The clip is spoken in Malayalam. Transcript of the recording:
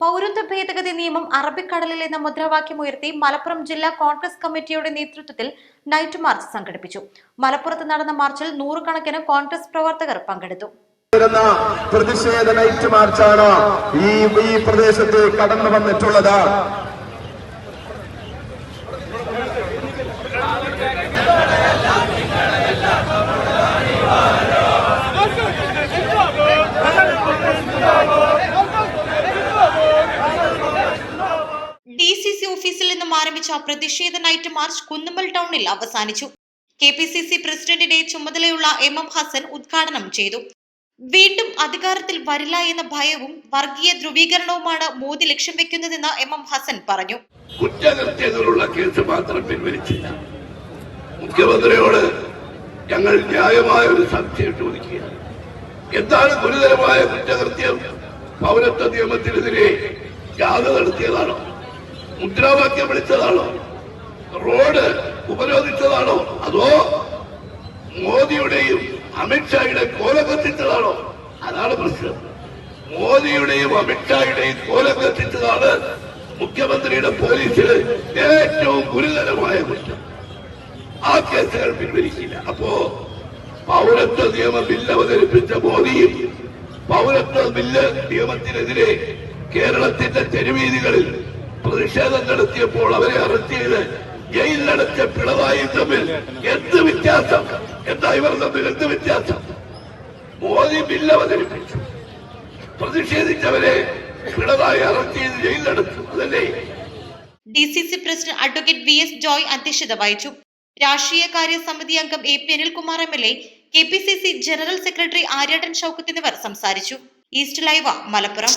പൗരത്വ ഭേദഗതി നിയമം അറബിക്കടലിൽ എന്ന മുദ്രാവാക്യമുയർത്തി മലപ്പുറം ജില്ലാ കോൺഗ്രസ് കമ്മിറ്റിയുടെ നേതൃത്വത്തിൽ നൈറ്റ് മാർച്ച് സംഘടിപ്പിച്ചു. മലപ്പുറത്ത് നടന്ന മാർച്ചിൽ നൂറുകണക്കിന് കോൺഗ്രസ് പ്രവർത്തകർ പങ്കെടുത്തു. പ്രതിഷേധ നൈറ്റ് മാർച്ചാണ് ഈ ഈ പ്രദേശത്ത് കടന്നു വന്നിട്ടുള്ളത് സി സി ഓഫീസിൽ നിന്നും ആരംഭിച്ച പ്രതിഷേധ നൈറ്റ് മാർച്ച് കുന്നുമ്മൽ ടൗണിൽ അവസാനിച്ചു. കെ പി സി സി പ്രസിഡന്റിന്റെ ചുമതലയുള്ള എം എം ഹസൻ ഉദ്ഘാടനം ചെയ്തു. വീണ്ടും അധികാരത്തിൽ വരില്ല എന്ന ഭയവും വർഗീയ ധ്രുവീകരണവുമാണ് മോദി ലക്ഷ്യം വെക്കുന്നതെന്ന് എം എം ഹസൻ പറഞ്ഞു. കുറ്റകൃത്യങ്ങളുള്ള കേസ് മാത്രം പിൻവലിച്ചില്ല. മുഖ്യമന്ത്രിയോട് ഞങ്ങൾ ന്യായമായ ഒരു സംശയം ചോദിക്കുകയാണ്. എന്താണ് ഗുരുതരമായ കുറ്റകൃത്യം? പൗരത്വ നിയമത്തിനെതിരെ ജാഥ നടത്തിയതാണോ? മുദ്രാവാക്യം വിളിച്ചതാണോ? റോഡ് ഉപരോധിച്ചതാണോ? അതോ മോദിയുടെയും അമിത്ഷായുടെ കോല കത്തിച്ചതാണോ? അതാണ് പ്രശ്നം. മോദിയുടെയും അമിത്ഷായുടെയും കോല കത്തിച്ചതാണ് മുഖ്യമന്ത്രിയുടെ പോലീസിന് ഏറ്റവും ഗുരുതരമായ കുറ്റം. ആ കേസുകൾ പിൻവലിക്കില്ല അപ്പോ പൗരത്വ നിയമ ബില്ല് അവതരിപ്പിച്ച മോദിയും പൗരത്വ ബില്ല് നിയമത്തിനെതിരെ കേരളത്തിന്റെ തെരുവീതികളിൽ പ്രതിഷേധം നടത്തിയപ്പോൾ അവരെ അറസ്റ്റ് ചെയ്ത് ജയിലിലടച്ച പിണറായി തമ്മിൽ എന്ത് വ്യത്യാസം? എന്താ ഇവർ തമ്മിൽ എന്ത് വ്യത്യാസം? മോദി ബില്ല് അവതരിപ്പിച്ചു. പ്രതിഷേധിച്ചവരെ പിണറായി അറസ്റ്റ് ചെയ്ത് ജയിലിലടച്ചു അതല്ലേ? D C C president advocate V S Joy അധ്യക്ഷത വഹിച്ചു. രാഷ്ട്രീയ കാര്യ സമിതി അംഗം A P Anilkumar M L A K P C C general secretary Aryadan Shoukath എന്നിവർ സംസാരിച്ചു. East live Malappuram.